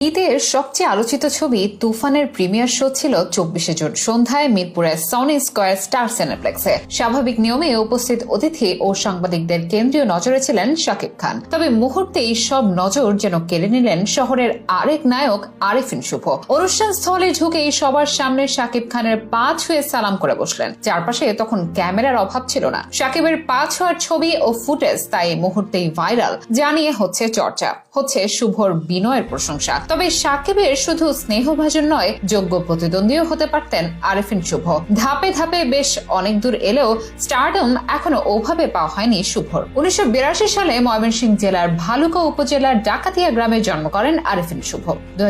ঈদের সবচেয়ে আলোচিত ছবি তুফানের প্রিমিয়ার শো ছিল চব্বিশে জুন সন্ধ্যায় মিরপুরের সনি স্কয়ার স্টার সিনেপ্লেক্সে। স্বাভাবিক নিয়মে উপস্থিত অতিথি ও সাংবাদিকদের কেন্দ্রীয় নজরে ছিলেন শাকিব খান। তবে মুহূর্তেই সব নজর যেন কেড়ে নিলেন শহরের আরেক নায়ক আরিফিন শুভ। অনুষ্ঠান স্থলে ঢুকেই সবার সামনে শাকিব খানের পা ছুঁয়ে সালাম করে বসলেন। চারপাশে তখন ক্যামেরার অভাব ছিল না। শাকিবের পা ছোঁয়ার ছবি ও ফুটেজ তাই মুহূর্তেই ভাইরাল জানিয়ে হচ্ছে চর্চা। হচ্ছে শুভর বিনয়ের প্রশংসা। তবে সাকিবের শুধু স্নেহভাজন নয়, যোগ্য প্রতিদ্বন্দ্বীও হতে পারতেন আরিফিন শুভ। ধাপে ধাপে বেশ অনেক দূর এলেও স্টারডম এখনও ওভাবে পাওয়া হয়নি শুভর। উনিশশো সালে ময়মনসিংহ জেলার ভালুকা উপজেলার ডাকাতিয়া গ্রামে জন্ম করেন আরিফিন শুভ। দু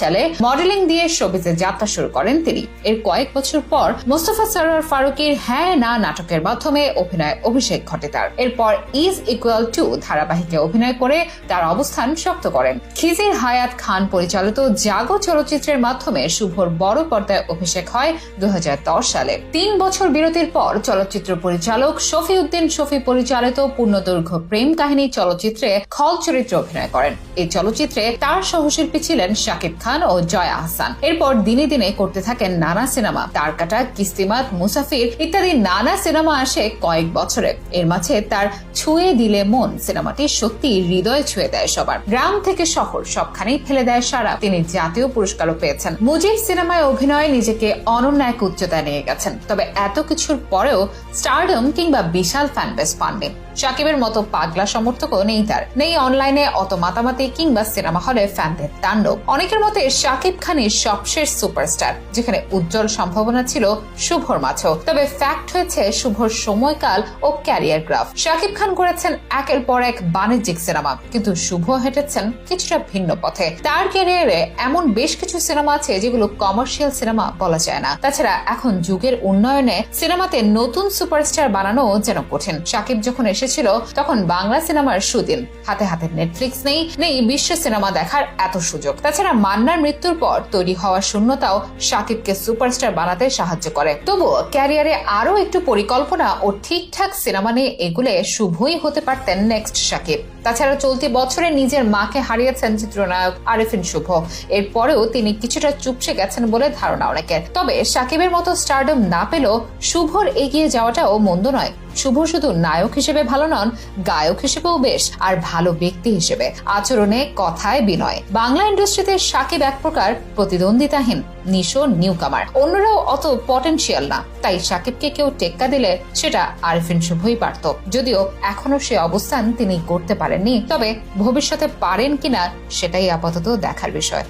সালে মডেলিং দিয়ে শোবিজে যাত্রা শুরু করেন তিনি। এর কয়েক বছর পর মোস্তফা সরোয়ার ফারুকের হ্যাঁ না নাটকের মাধ্যমে অভিনয় অভিষেক ঘটে তার। এরপর ইজ ইকুয়াল টু ধারাবাহিকে অভিনয় করে তার অবস্থান শক্ত করেন। খিজির হায়াত খান পরিচালিত জাগো চলচ্চিত্রের মাধ্যমে শুভর বড় পর্দায় অভিষেক হয় দু হাজার দশ সালে। তিন বছর বিরতির পর চলচ্চিত্র পরিচালক শফি উদ্দিন শফি পরিচালিত পূর্ণদৈর্ঘ্য প্রেম কাহিনী চলচ্চিত্রে খল চরিত্রে অভিনয় করেন। এই চলচ্চিত্রে তার সহশিল্পী ছিলেন শাকিব খান ও জয়া আহসান এরপর দিনে দিনে করতে থাকেন নানা সিনেমা তারকাটা কিস্তিমাত, মুসাফির ইত্যাদি নানা সিনেমা আসে কয়েক বছরে। এর মাঝে তার ছুঁয়ে দিলে মন সিনেমাটি সত্যি হৃদয় ছুঁয়ে দেয় সবার। গ্রাম থেকে শহর সবখানেই ফেলে দেয় সারা। তিনি জাতীয় পুরস্কারও পেয়েছেন। মুজিব সিনেমায় অভিনয়ে নিজেকে অনন্য এক উচ্চতায় নিয়ে গেছেন। তবে এত কিছুর পরেও স্টারডম কিংবা বিশাল ফ্যান বেস পাননি। সাকিবের মতো পাগলা সমর্থকও নেই তার। নেই অনলাইনে অত মাতামাতি কিংবা সিনেমা হলে ফ্যানদের তাণ্ডব। অনেকের মতে শাকিব খানের সবশেষ সুপারস্টার, যেখানে উজ্জ্বল সম্ভাবনা ছিল শুভর মাঝেও। তবে ফ্যাক্ট হয়েছে শুভর সময়কাল ও ক্যারিয়ার গ্রাফ। সাকিব খান করেছেন একের পর এক বাণিজ্যিক সিনেমা, কিন্তু শুভ হেঁটেছেন কিছুটা ভিন্ন পথে। তার ক্যারিয়ারে এমন বেশ কিছু সিনেমা আছে যেগুলো কমার্শিয়াল সিনেমা বলা যায় না। তাছাড়া এখন যুগের উন্নয়নে সিনেমাতে নতুন সুপারস্টার বানানো যেন কঠিন। সাকিব যখন এসেছিল, তখন বাংলা সিনেমার সুদিন। হাতে হাতে নেটফ্লিক্স নেই নেই বিশ্ব সিনেমা দেখার এত সুযোগ। তাছাড়া মান্নার মৃত্যুর পর তৈরি হওয়া শূন্যতাও সাকিবকে সুপারস্টার বানাতে সাহায্য করে। তবুও ক্যারিয়ারে আরও একটু পরিকল্পনা ও ঠিকঠাক সিনেমা নিয়ে এগুলে শুভই হতে পারতেন নেক্সট সাকিব। তাছাড়া চলতি বছরে নিজের মাকে হারিয়েছেন চিত্রনায়ক আরিফিন শুভ। এরপরেও তিনি কিছুটা চুপসে গেছেন বলে ধারণা অনেকের। তবে সাকিবের মতো স্টারডম না পেলেও শুভর এগিয়ে যাওয়াটাও মন্দ নয়। শুভ শুধু নায়ক হিসেবে ভালো নন, গায়ক হিসেবেও বেশ, আর ভালো ব্যক্তি হিসেবে। আচরণে, কথায় বিনয়। বাংলা ইন্ডাস্ট্রিতে সাকিব এক প্রকার প্রতিদ্বন্দ্বিতাহীন, নিশো নিউ কামার অন্যরাও অত পটেনশিয়াল না, তাই সাকিবকে কেউ টেক্কা দিলে সেটা আরিফিন শুভই পারত। যদিও এখনও সে অবস্থান তিনি করতে পারেননি, তবে ভবিষ্যতে পারেন কিনা সেটাই আপাতত দেখার বিষয়।